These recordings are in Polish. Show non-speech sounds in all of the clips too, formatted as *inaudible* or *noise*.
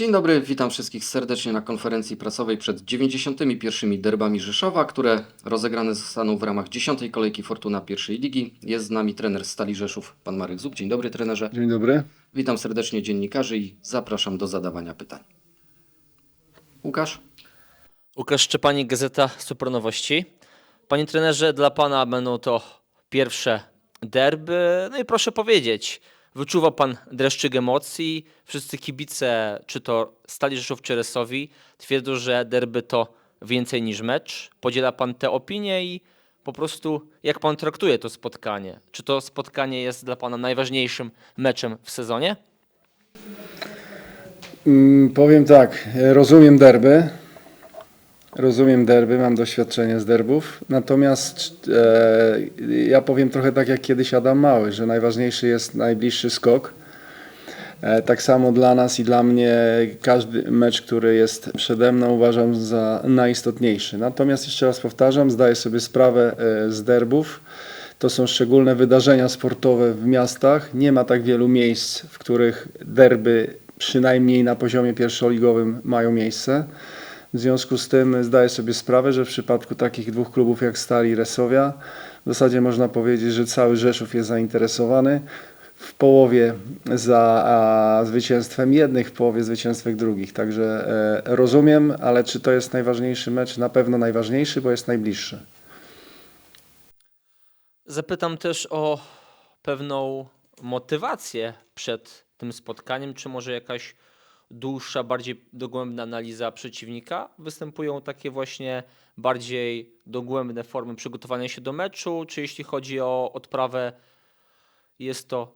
Dzień dobry, witam wszystkich serdecznie na konferencji prasowej przed 91. derbami Rzeszowa, które rozegrane zostaną w ramach 10. kolejki Fortuna pierwszej ligi. Jest z nami trener Stali Rzeszów, pan Marek Zub. Dzień dobry trenerze. Dzień dobry. Witam serdecznie dziennikarzy i zapraszam do zadawania pytań. Łukasz? Łukasz Szczepanik, Gazeta Super Nowości. Panie trenerze, dla Pana będą to pierwsze derby. No i proszę powiedzieć, wyczuwa Pan dreszczyk emocji. Wszyscy kibice, czy to Stali Rzeszów, czy Resowi, twierdzą, że derby to więcej niż mecz. Podziela Pan te opinie i po prostu jak Pan traktuje to spotkanie? Czy to spotkanie jest dla Pana najważniejszym meczem w sezonie? Mm, Powiem tak, e, rozumiem derby. Rozumiem derby, mam doświadczenie z derbów. Natomiast e, ja powiem trochę tak jak kiedyś Adam Mały, że najważniejszy jest najbliższy skok. E, tak samo dla nas i dla mnie każdy mecz, który jest przede mną uważam za najistotniejszy. Natomiast jeszcze raz powtarzam, zdaję sobie sprawę e, z derbów. To są szczególne wydarzenia sportowe w miastach. Nie ma tak wielu miejsc, w których derby przynajmniej na poziomie pierwszoligowym mają miejsce. W związku z tym zdaję sobie sprawę, że w przypadku takich dwóch klubów jak Stali i Resowia w zasadzie można powiedzieć, że cały Rzeszów jest zainteresowany. W połowie za zwycięstwem jednych, w połowie zwycięstwem drugich. Także e, rozumiem, ale czy to jest najważniejszy mecz? Na pewno najważniejszy, bo jest najbliższy. Zapytam też o pewną motywację przed tym spotkaniem, czy może jakaś dłuższa, bardziej dogłębna analiza przeciwnika. Występują takie właśnie bardziej dogłębne formy przygotowania się do meczu, czy jeśli chodzi o odprawę, jest to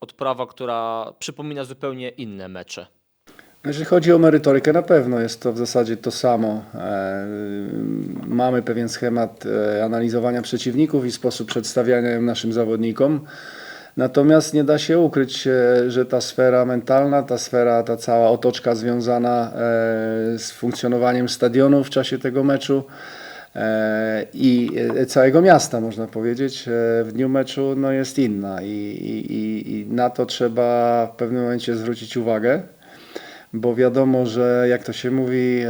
odprawa, która przypomina zupełnie inne mecze. Jeżeli chodzi o merytorykę, na pewno jest to w zasadzie to samo. E, Mamy pewien schemat e, analizowania przeciwników i sposób przedstawiania naszym zawodnikom. Natomiast nie da się ukryć, e, że ta sfera mentalna, ta sfera, ta cała otoczka związana e, z funkcjonowaniem stadionu w czasie tego meczu e, i całego miasta, można powiedzieć, w dniu meczu no jest inna i, i, i- na to trzeba w pewnym momencie zwrócić uwagę bo wiadomo, że jak to się mówi,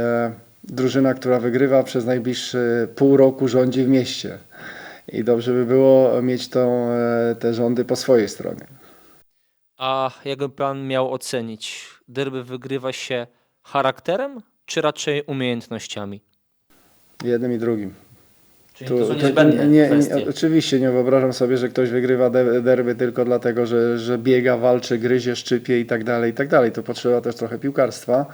drużyna, która wygrywa przez najbliższy pół roku rządzi w mieście. I dobrze by było mieć tą, e, te rządy po swojej stronie. A jakby pan miał ocenić, derby wygrywa się charakterem, czy raczej umiejętnościami? Jednym i drugim. Czyli Tu- to są niezbędne nie, nie, oczywiście nie wyobrażam sobie, że ktoś wygrywa de- derby tylko dlatego, że, że biega, walczy, gryzie, szczypie i tak dalej, i tak dalej. To potrzeba też trochę piłkarstwa.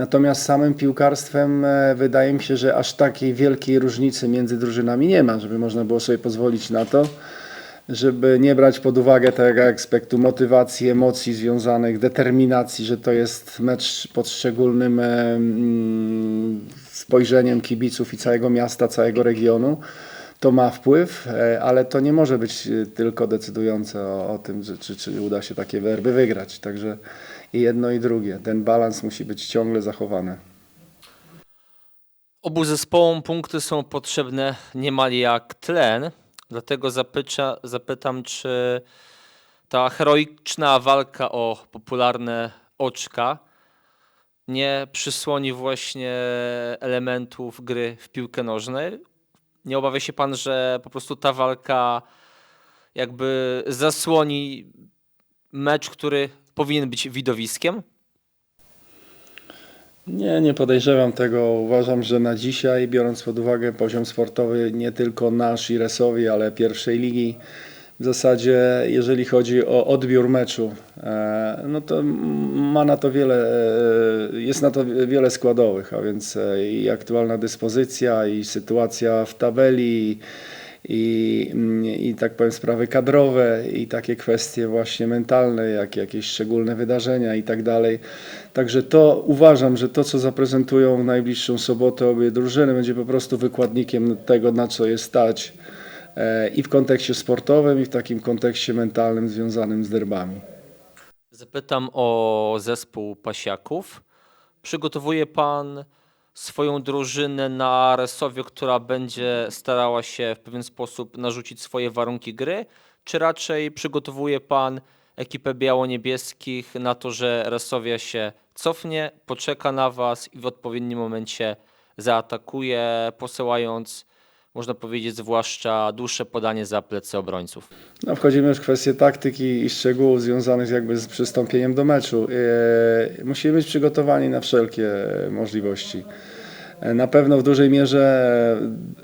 Natomiast samym piłkarstwem e, wydaje mi się, że aż takiej wielkiej różnicy między drużynami nie ma, żeby można było sobie pozwolić na to, żeby nie brać pod uwagę tego aspektu motywacji, emocji związanych, determinacji, że to jest mecz pod szczególnym e, spojrzeniem kibiców i całego miasta, całego regionu. To ma wpływ, e, ale to nie może być tylko decydujące o, o tym, czy, czy uda się takie werby wygrać. Także i jedno i drugie. Ten balans musi być ciągle zachowany. Obu zespołom punkty są potrzebne niemal jak tlen, dlatego zapytam, czy ta heroiczna walka o popularne oczka nie przysłoni właśnie elementów gry w piłkę nożnej? Nie obawia się pan, że po prostu ta walka jakby zasłoni mecz, który powinien być widowiskiem? Nie, nie podejrzewam tego. Uważam, że na dzisiaj, biorąc pod uwagę poziom sportowy nie tylko nasz i Resowi, ale pierwszej ligi, w zasadzie jeżeli chodzi o odbiór meczu, e, no to ma na to wiele, e, jest na to wiele składowych, a więc e, i aktualna dyspozycja, i sytuacja w tabeli, i, mm, i tak powiem sprawy kadrowe i takie kwestie właśnie mentalne, jak jakieś szczególne wydarzenia i tak dalej. Także to uważam, że to co zaprezentują w najbliższą sobotę obie drużyny będzie po prostu wykładnikiem tego na co jest stać e, i w kontekście sportowym i w takim kontekście mentalnym związanym z derbami. Zapytam o zespół pasiaków. Przygotowuje pan swoją drużynę na Resowie, która będzie starała się w pewien sposób narzucić swoje warunki gry, czy raczej przygotowuje pan ekipę biało-niebieskich na to, że Resowia się cofnie, poczeka na Was i w odpowiednim momencie zaatakuje, posyłając, można powiedzieć, zwłaszcza dłuższe podanie za plecy obrońców. No, wchodzimy już w kwestie taktyki i szczegółów związanych jakby z przystąpieniem do meczu. E, musimy być przygotowani na wszelkie możliwości. E, Na pewno w dużej mierze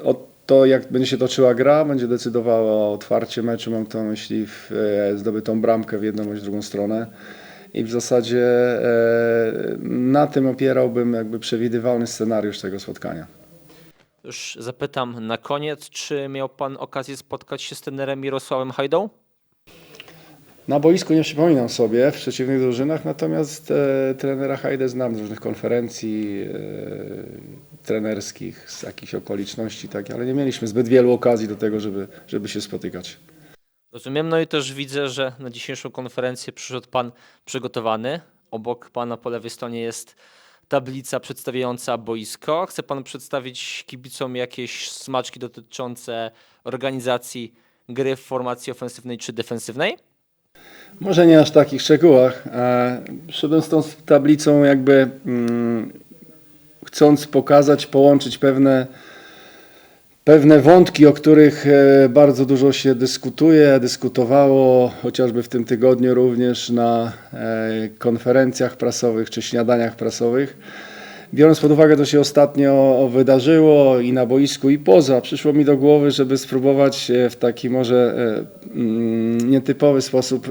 e, to, jak będzie się toczyła gra, będzie decydowało o otwarcie meczu. Mam to na myśli w, e, zdobytą bramkę w jedną bądź drugą stronę. I w zasadzie e, na tym opierałbym jakby przewidywalny scenariusz tego spotkania. Już zapytam na koniec, czy miał Pan okazję spotkać się z trenerem Mirosławem Hajdą? Na boisku nie przypominam sobie w przeciwnych drużynach, natomiast e, trenera Hajdę znam z różnych konferencji e, trenerskich, z jakichś okoliczności, tak, ale nie mieliśmy zbyt wielu okazji do tego, żeby, żeby się spotykać. Rozumiem, no i też widzę, że na dzisiejszą konferencję przyszedł Pan przygotowany. Obok Pana po lewej stronie jest tablica przedstawiająca boisko. Chce Pan przedstawić kibicom jakieś smaczki dotyczące organizacji gry w formacji ofensywnej czy defensywnej? Może nie aż w takich szczegółach. E, Szedłem z tą tablicą jakby mm, chcąc pokazać, połączyć pewne, pewne wątki, o których e, bardzo dużo się dyskutuje, dyskutowało chociażby w tym tygodniu również na e, konferencjach prasowych czy śniadaniach prasowych. Biorąc pod uwagę, co się ostatnio wydarzyło i na boisku, i poza, przyszło mi do głowy, żeby spróbować e, w taki może mm, nietypowy sposób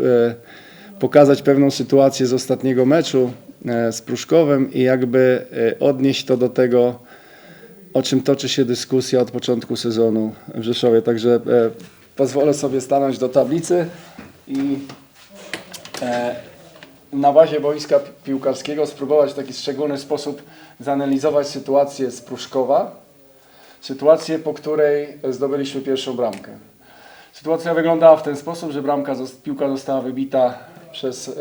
pokazać pewną sytuację z ostatniego meczu z Pruszkowem i jakby odnieść to do tego, o czym toczy się dyskusja od początku sezonu w Rzeszowie. Także e, pozwolę sobie stanąć do tablicy i e, na bazie boiska pi- piłkarskiego spróbować w taki szczególny sposób zanalizować sytuację z Pruszkowa, sytuację, po której zdobyliśmy pierwszą bramkę. Sytuacja wyglądała w ten sposób, że bramka, piłka została wybita przez e,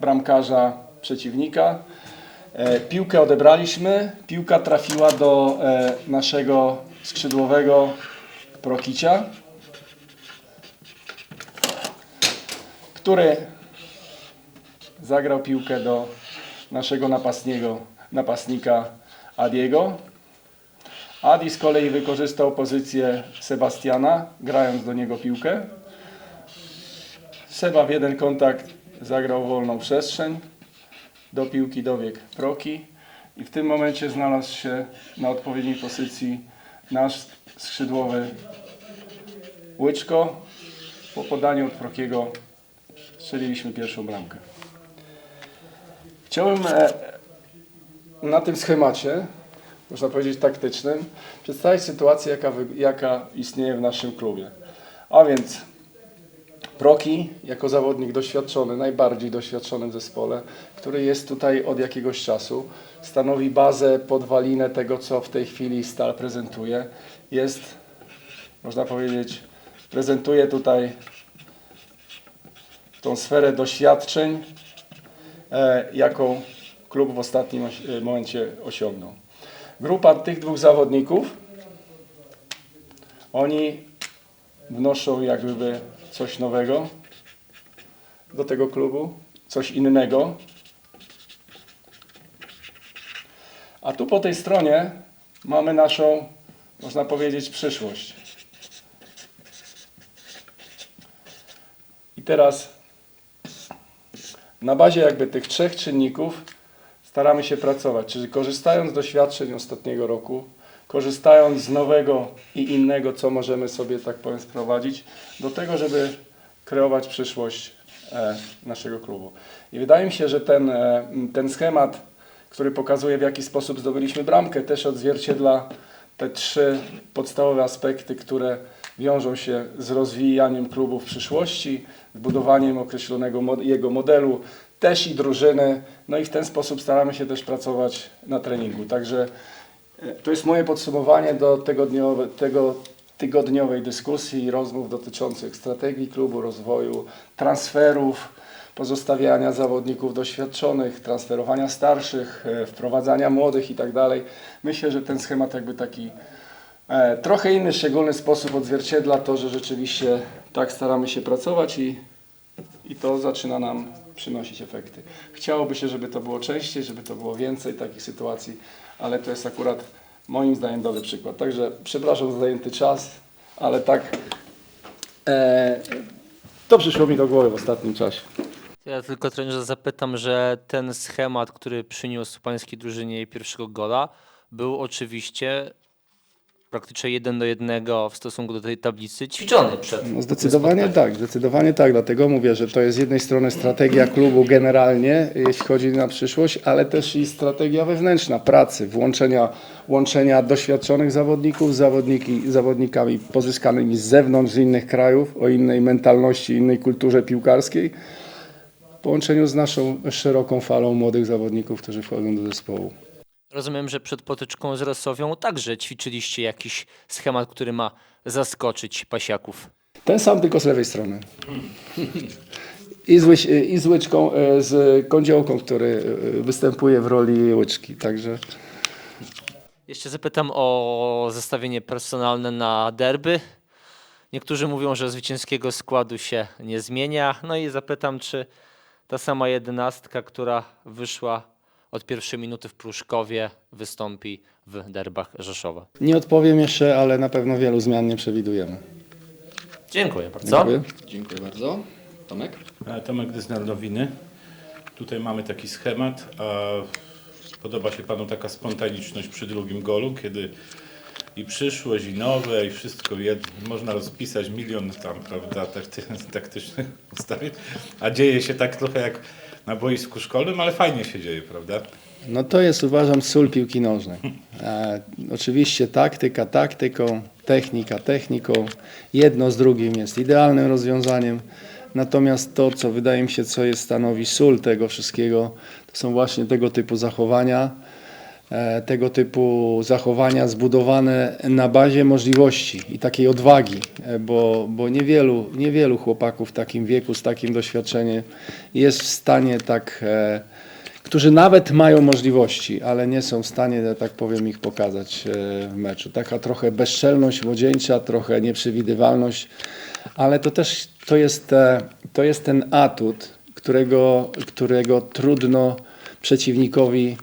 bramkarza przeciwnika. E, piłkę odebraliśmy, piłka trafiła do e, naszego skrzydłowego Prokicia, który zagrał piłkę do naszego napastniego, napastnika Adiego. Adi z kolei wykorzystał pozycję Sebastiana, grając do niego piłkę. Seba w jeden kontakt zagrał wolną przestrzeń. Do piłki dobiegł Proki i w tym momencie znalazł się na odpowiedniej pozycji nasz skrzydłowy Łyczko. Po podaniu od Prokiego strzeliliśmy pierwszą bramkę. Chciałem e, na tym schemacie, można powiedzieć taktycznym, przedstawić sytuację, jaka, jaka istnieje w naszym klubie. A więc Proki, jako zawodnik doświadczony, najbardziej doświadczony w zespole, który jest tutaj od jakiegoś czasu, stanowi bazę, podwalinę tego, co w tej chwili Stal prezentuje. Jest, można powiedzieć, prezentuje tutaj tą sferę doświadczeń, e, jaką klub w ostatnim e, momencie osiągnął. Grupa tych dwóch zawodników, oni wnoszą jakby coś nowego do tego klubu, coś innego. A tu po tej stronie mamy naszą, można powiedzieć, przyszłość. I teraz na bazie jakby tych trzech czynników staramy się pracować, czyli korzystając z doświadczeń ostatniego roku, korzystając z nowego i innego, co możemy sobie, tak powiem, sprowadzić, do tego, żeby kreować przyszłość e, naszego klubu. I wydaje mi się, że ten, e, ten schemat, który pokazuje, w jaki sposób zdobyliśmy bramkę, też odzwierciedla te trzy podstawowe aspekty, które wiążą się z rozwijaniem klubu w przyszłości, z budowaniem określonego mod- jego modelu, też i drużyny. No i w ten sposób staramy się też pracować na treningu. Także to jest moje podsumowanie do tego, dniowe, tego tygodniowej dyskusji i rozmów dotyczących strategii klubu, rozwoju, transferów, pozostawiania zawodników doświadczonych, transferowania starszych, e, wprowadzania młodych i tak. Myślę, że ten schemat jakby taki e, trochę inny, szczególny sposób odzwierciedla to, że rzeczywiście tak staramy się pracować i I to zaczyna nam przynosić efekty. Chciałoby się, żeby to było częściej, żeby to było więcej takich sytuacji, ale to jest akurat moim zdaniem dobry przykład. Także przepraszam za zajęty czas, ale tak e, to przyszło mi do głowy w ostatnim czasie. Ja tylko trenerze zapytam, że ten schemat, który przyniósł pańskiej drużynie pierwszego gola, był oczywiście praktycznie jeden do jednego w stosunku do tej tablicy ćwiczony przed. No zdecydowanie tak, zdecydowanie tak. Dlatego mówię, że to jest z jednej strony strategia klubu generalnie, jeśli chodzi na przyszłość, ale też i strategia wewnętrzna pracy, włączenia, łączenia doświadczonych zawodników z zawodnikami pozyskanymi z zewnątrz, z innych krajów, o innej mentalności, innej kulturze piłkarskiej, w połączeniu z naszą szeroką falą młodych zawodników, którzy wchodzą do zespołu. Rozumiem, że przed potyczką z Rosowią także ćwiczyliście jakiś schemat, który ma zaskoczyć pasiaków. Ten sam, tylko z lewej strony. I z, łyś, i z łyczką, e, z kądziołką, który e, występuje w roli łyczki. Także Jeszcze zapytam o zestawienie personalne na derby. Niektórzy mówią, że zwycięskiego składu się nie zmienia. No i zapytam, czy ta sama jedenastka, która wyszła od pierwszej minuty w Pruszkowie, wystąpi w derbach Rzeszowa. nie odpowiem jeszcze, ale na pewno wielu zmian nie przewidujemy. Dziękuję bardzo. Dziękuję. Dziękuję bardzo. Tomek? E, Tomek Dyznar Nowiny. Tutaj mamy taki schemat, a podoba się Panu taka spontaniczność przy drugim golu, kiedy i przyszłość, i nowe, i wszystko jed... można rozpisać milion tam, prawda, takty... taktycznych ustawień, a dzieje się tak trochę jak na boisku szkolnym, ale fajnie się dzieje, prawda? No to jest uważam sól piłki nożnej. E, oczywiście taktyka taktyką, technika techniką. Jedno z drugim jest idealnym rozwiązaniem. Natomiast to, co wydaje mi się, co jest stanowi sól tego wszystkiego, to są właśnie tego typu zachowania. E, tego typu zachowania zbudowane na bazie możliwości i takiej odwagi, e, bo, bo niewielu, niewielu chłopaków w takim wieku, z takim doświadczeniem jest w stanie tak, e, którzy nawet mają możliwości, ale nie są w stanie, tak powiem, ich pokazać w meczu. Taka trochę bezczelność młodzieńcza, trochę nieprzewidywalność, ale to też to jest, to jest ten atut, którego, którego trudno przeciwnikowi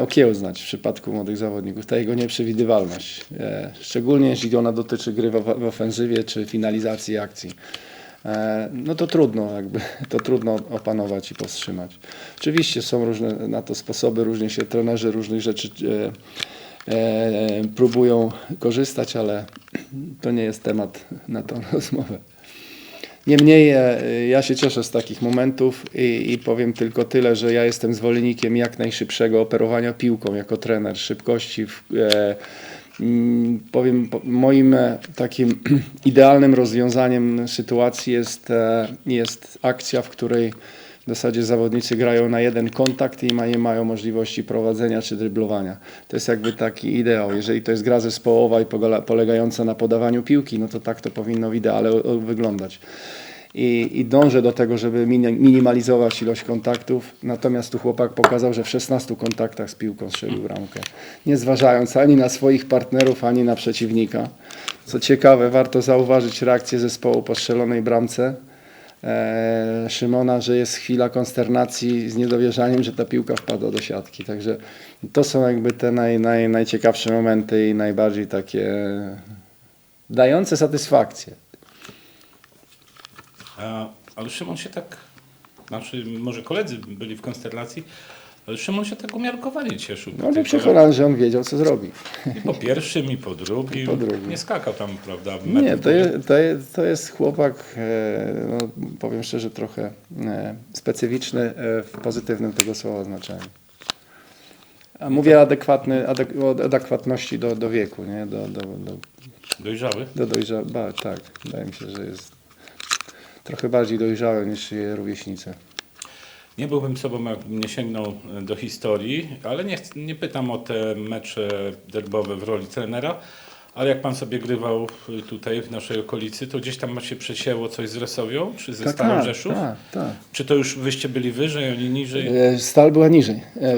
okiełznać w przypadku młodych zawodników. Ta jego nieprzewidywalność, e, szczególnie jeśli ona dotyczy gry w, ofensywie czy finalizacji akcji. E, No to trudno, jakby, *laughs* to trudno opanować i powstrzymać. Oczywiście są różne na to sposoby, różnie się trenerzy różnych rzeczy e, e, próbują korzystać, ale *clears throat* to nie jest temat na tą *laughs* rozmowę. Niemniej e, ja się cieszę z takich momentów i, i powiem tylko tyle, że ja jestem zwolennikiem jak najszybszego operowania piłką jako trener, szybkości. W, e, mm, powiem, po- moim e, takim *clears throat* idealnym rozwiązaniem sytuacji jest, e, jest akcja, w której w zasadzie zawodnicy grają na jeden kontakt i nie mają możliwości prowadzenia czy dryblowania. To jest jakby taki ideał. Jeżeli to jest gra zespołowa i polegająca na podawaniu piłki, no to tak to powinno w ideale wyglądać. I, I dążę do tego, żeby mini- minimalizować ilość kontaktów. Natomiast tu chłopak pokazał, że w 16 kontaktach z piłką strzelił bramkę. Nie zważając ani na swoich partnerów, ani na przeciwnika. Co ciekawe, warto zauważyć reakcję zespołu po strzelonej bramce e, Szymona, że jest chwila konsternacji z niedowierzaniem, że ta piłka wpadła do siatki. Także to są jakby te naj, naj, najciekawsze momenty i najbardziej takie dające satysfakcję. A, ale Szymon się tak, znaczy może koledzy byli w konsternacji, ale Szymon się tak umiarkowanie cieszył. No bo przekonany, że on wiedział, co zrobi. I po pierwszym, i po drugim. po drugim. Nie skakał tam, prawda? Nie, to jest, to jest, to jest chłopak, e, no, powiem szczerze, trochę e, specyficzny e, w pozytywnym tego słowa znaczeniu. A mówię adekwatny, adek, o adekwatności do, do wieku, nie? Do, do, do, Dojrzały. do dojrza... ba, tak, wydaje mi się, że jest trochę bardziej dojrzały niż rówieśnicy. Nie byłbym sobą, jakbym nie sięgnął e, do historii, ale nie, nie pytam o te mecze derbowe w roli trenera, Ale jak pan sobie grywał y, tutaj w naszej okolicy, to gdzieś tam się przesięło coś z Resowią, czy ze Stalą Rzeszów? tak, tak. Czy to już wyście byli wyżej, oni niżej? E, Stal była niżej. E,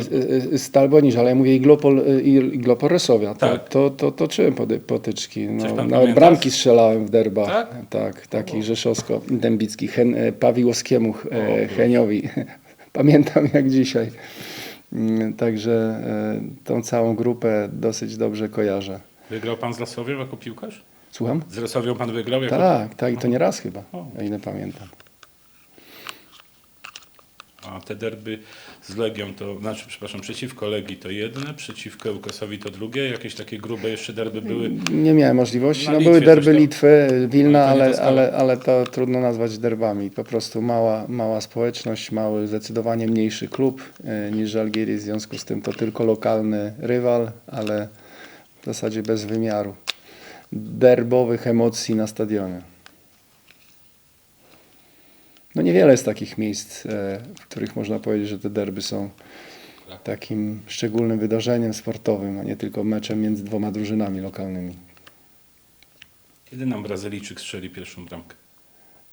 e, Stal była niżej, ale ja mówię Iglopol, e, Iglopol Resowia. To, Tak. to, to, toczyłem pody- potyczki. No, bramki strzelałem w derbach. Tak? tak taki rzeszowsko-dębicki. Hen, e, Pawiłowskiemu e, Heniowi. Pamiętam jak dzisiaj. Mm, Także e, tą całą grupę dosyć dobrze kojarzę. Wygrał pan z Resowią jako piłkarz? Słucham? Z Resowią pan wygrał jako Tak, tak i to nie raz chyba, o ile pamiętam. A te derby z Legią to, znaczy przepraszam, przeciwko Legii to jedne, przeciwko Łukasowi to drugie, jakieś takie grube jeszcze derby były. Nie miałem możliwości. No, Litwie były derby tam. Litwy, Wilna, ale, ale, ale to trudno nazwać derbami. Po prostu mała, mała społeczność, mały, zdecydowanie mniejszy klub e, niż Żalgiris. W związku z tym to tylko lokalny rywal, ale w zasadzie bez wymiaru derbowych emocji na stadionie. No niewiele jest takich miejsc, e, w których można powiedzieć, że te derby są takim szczególnym wydarzeniem sportowym, a nie tylko meczem między dwoma drużynami lokalnymi. Kiedy nam Brazylijczyk strzeli pierwszą bramkę?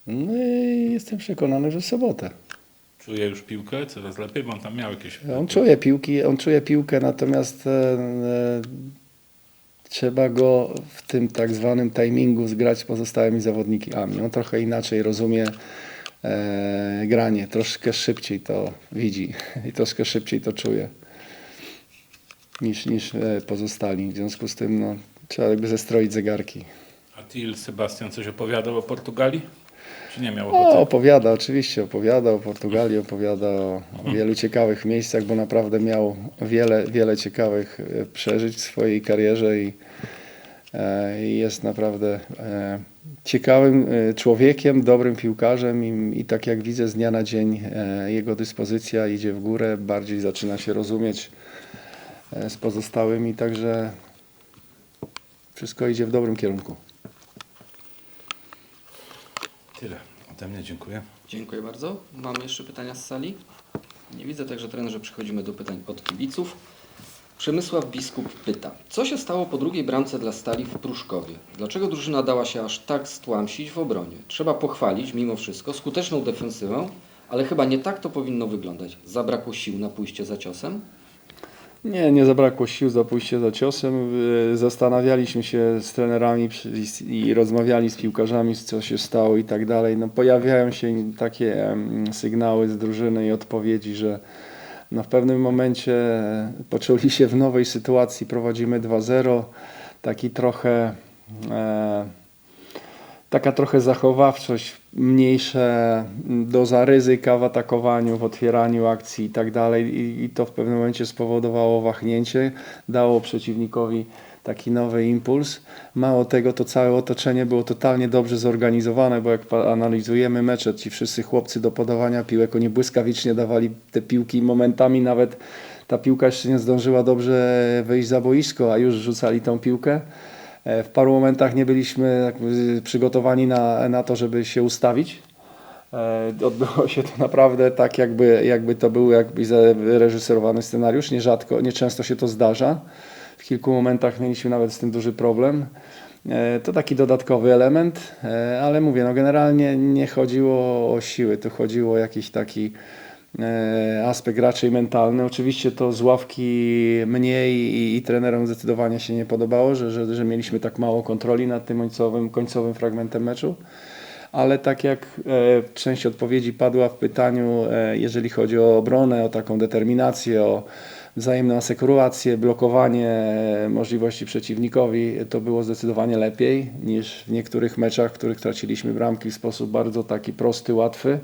No i jestem przekonany, że w sobotę. Czuje już piłkę coraz lepiej, bo on tam miał jakieś... On czuje piłki, on czuje piłkę, natomiast e, e, trzeba go w tym tak zwanym timingu zgrać z pozostałymi zawodnikami. On trochę inaczej rozumie e, granie, troszkę szybciej to widzi *laughs* i troszkę szybciej to czuje niż, niż e, pozostali. W związku z tym no, trzeba jakby zestroić zegarki. A Til Sebastian coś opowiadał o Portugalii? Czy nie miał O, ochoty? opowiada, oczywiście opowiada o Portugalii, opowiada o, o wielu ciekawych miejscach, bo naprawdę miał wiele, wiele ciekawych e, przeżyć w swojej karierze i, i jest naprawdę ciekawym e, człowiekiem, dobrym piłkarzem i, i tak jak widzę z dnia na dzień e, jego dyspozycja idzie w górę, bardziej zaczyna się rozumieć e, z pozostałymi, także wszystko idzie w dobrym kierunku. Tyle. Ode mnie dziękuję. Dziękuję bardzo. Mamy jeszcze pytania z sali? Nie widzę, także trenerze przechodzimy do pytań od kibiców. Przemysław Biskup pyta, co się stało po drugiej bramce dla Stali w Pruszkowie? Dlaczego drużyna dała się aż tak stłamsić w obronie? Trzeba pochwalić mimo wszystko skuteczną defensywę, ale chyba nie tak to powinno wyglądać. Zabrakło sił na pójście za ciosem? Nie, nie zabrakło sił za pójście za ciosem. Y, Zastanawialiśmy się z trenerami i rozmawiali z piłkarzami, co się stało i tak dalej. No, pojawiają się takie sygnały z drużyny i odpowiedzi, że no, w pewnym momencie e, poczuli się w nowej sytuacji. Prowadzimy 2-0. Taki trochę. E, taka trochę zachowawczość, mniejsze doza ryzyka w atakowaniu, w otwieraniu akcji i tak dalej. I to w pewnym momencie spowodowało wahnięcie, dało przeciwnikowi taki nowy impuls. Mało tego, to całe otoczenie było totalnie dobrze zorganizowane, bo jak analizujemy mecze, ci wszyscy chłopcy do podawania piłek, oni błyskawicznie dawali te piłki momentami nawet ta piłka jeszcze nie zdążyła dobrze wyjść za boisko, a już rzucali tą piłkę. E, W paru momentach nie byliśmy przygotowani na, na to, żeby się ustawić. E, Odbyło się to naprawdę tak, jakby, jakby to był jakby reżyserowany scenariusz. Nierzadko, nieczęsto się to zdarza. W kilku momentach mieliśmy nawet z tym duży problem. E, To taki dodatkowy element, e, ale mówię, no generalnie nie chodziło o siły, to chodziło o jakiś taki e, aspekt raczej mentalny. Oczywiście to z ławki mniej i, i trenerom zdecydowanie się nie podobało, że, że, że mieliśmy tak mało kontroli nad tym końcowym, końcowym fragmentem meczu. Ale tak jak e, część odpowiedzi padła w pytaniu, e, jeżeli chodzi o obronę, o taką determinację, o wzajemną asekurację, blokowanie e, możliwości przeciwnikowi, to było zdecydowanie lepiej niż w niektórych meczach, w których traciliśmy bramki w sposób bardzo taki prosty, łatwy.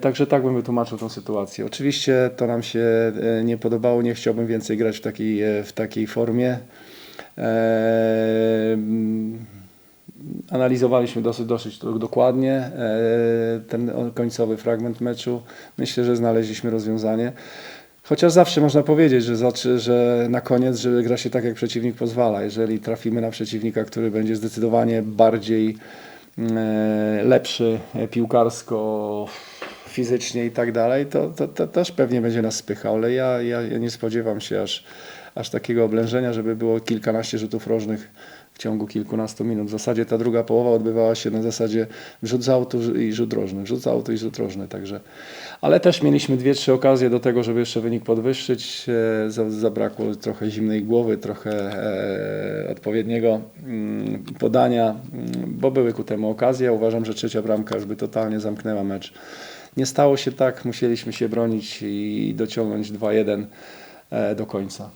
Także tak bym wytłumaczył tą sytuację. Oczywiście to nam się nie podobało, nie chciałbym więcej grać w takiej, w takiej formie. Mm, Analizowaliśmy dosyć, dosyć dokładnie e, ten końcowy fragment meczu. Myślę, że znaleźliśmy rozwiązanie. Chociaż zawsze można powiedzieć, że, że na koniec, że gra się tak, jak przeciwnik pozwala. Jeżeli trafimy na przeciwnika, który będzie zdecydowanie bardziej e, lepszy e, piłkarsko, fizycznie i tak dalej, to, to, to też pewnie będzie nas spychał, ale ja, ja, ja nie spodziewam się aż, aż takiego oblężenia, żeby było kilkanaście rzutów rożnych w ciągu kilkunastu minut. W zasadzie ta druga połowa odbywała się na zasadzie rzut z autu i rzut rożny, rzut z autu i rzut rożny, także. Ale też mieliśmy dwie, trzy okazje do tego, żeby jeszcze wynik podwyższyć. E, za- Zabrakło trochę zimnej głowy, trochę e, odpowiedniego mm, podania, mm, bo były ku temu okazje. Uważam, że trzecia bramka już by totalnie zamknęła mecz. Nie stało się tak, musieliśmy się bronić i dociągnąć 2-1 e, do końca.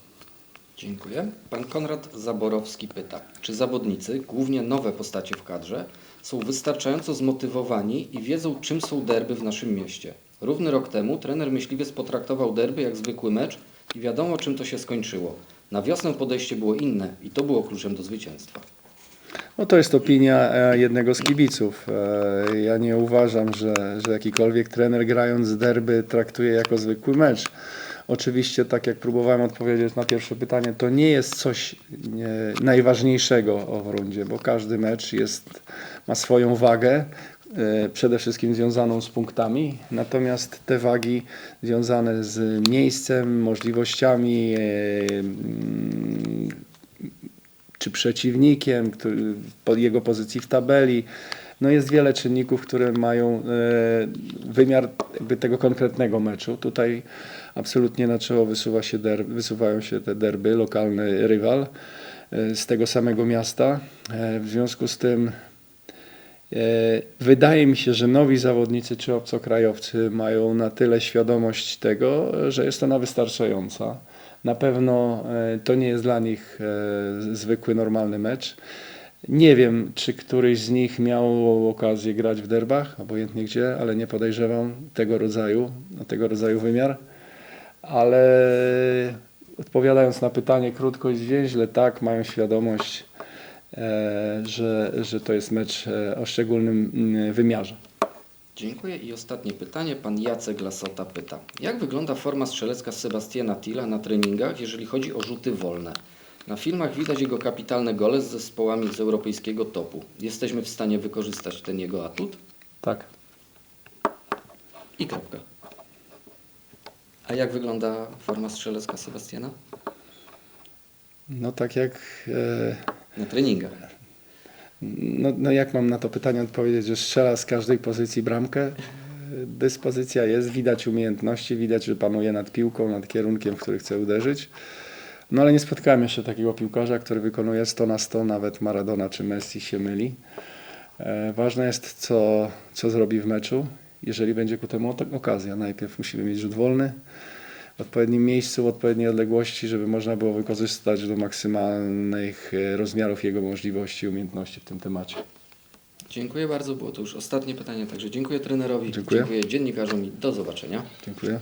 Dziękuję. Pan Konrad Zaborowski pyta, czy zawodnicy, głównie nowe postacie w kadrze, są wystarczająco zmotywowani i wiedzą, czym są derby w naszym mieście? Równy rok temu trener myśliwiec potraktował derby jak zwykły mecz i wiadomo, czym to się skończyło. Na wiosnę podejście było inne i to było kluczem do zwycięstwa. No to jest opinia e, jednego z kibiców. E, Ja nie uważam, że, że jakikolwiek trener grając derby traktuje jako zwykły mecz. Oczywiście, tak jak próbowałem odpowiedzieć na pierwsze pytanie, to nie jest coś nie, najważniejszego w rundzie, bo każdy mecz jest, ma swoją wagę, e, przede wszystkim związaną z punktami, natomiast te wagi związane z miejscem, możliwościami, e, czy przeciwnikiem, który, jego pozycji w tabeli. No jest wiele czynników, które mają e, wymiar tego konkretnego meczu. Tutaj absolutnie na czoło wysuwa się der, wysuwają się te derby, lokalny rywal e, z tego samego miasta. E, w związku z tym Wydaje mi się, że nowi zawodnicy czy obcokrajowcy mają na tyle świadomość tego, że jest ona wystarczająca. Na pewno e, to nie jest dla nich e, zwykły, normalny mecz. Nie wiem, czy któryś z nich miał okazję grać w derbach, obojętnie gdzie, ale nie podejrzewam tego rodzaju, tego rodzaju wymiar. Ale odpowiadając na pytanie krótko i zwięźle, tak, mają świadomość, e, że, że to jest mecz o szczególnym mm, wymiarze. Dziękuję i ostatnie pytanie. Pan Jacek Lasota pyta. Jak wygląda forma strzelecka Sebastiana Tilla na treningach, jeżeli chodzi o rzuty wolne? Na filmach widać jego kapitalne gole z zespołami z europejskiego topu. Jesteśmy w stanie wykorzystać ten jego atut? Tak. I kropka. A jak wygląda forma strzelecka Sebastiana? No tak jak, e, Na treningach. No, no jak mam na to pytanie odpowiedzieć, że strzela z każdej pozycji bramkę? Dyspozycja jest, widać umiejętności, widać, że panuje nad piłką, nad kierunkiem, w który chce uderzyć. No ale nie spotkałem jeszcze takiego piłkarza, który wykonuje 100 na 100, nawet Maradona czy Messi się myli. E, Ważne jest, co, co zrobi w meczu, jeżeli będzie ku temu ok- okazja. Najpierw musimy mieć rzut wolny, w odpowiednim miejscu, w odpowiedniej odległości, żeby można było wykorzystać do maksymalnych e, rozmiarów jego możliwości i umiejętności w tym temacie. Dziękuję bardzo. Było to już ostatnie pytanie, także dziękuję trenerowi, Dziękuję. dziękuję dziennikarzom i do zobaczenia. Dziękuję.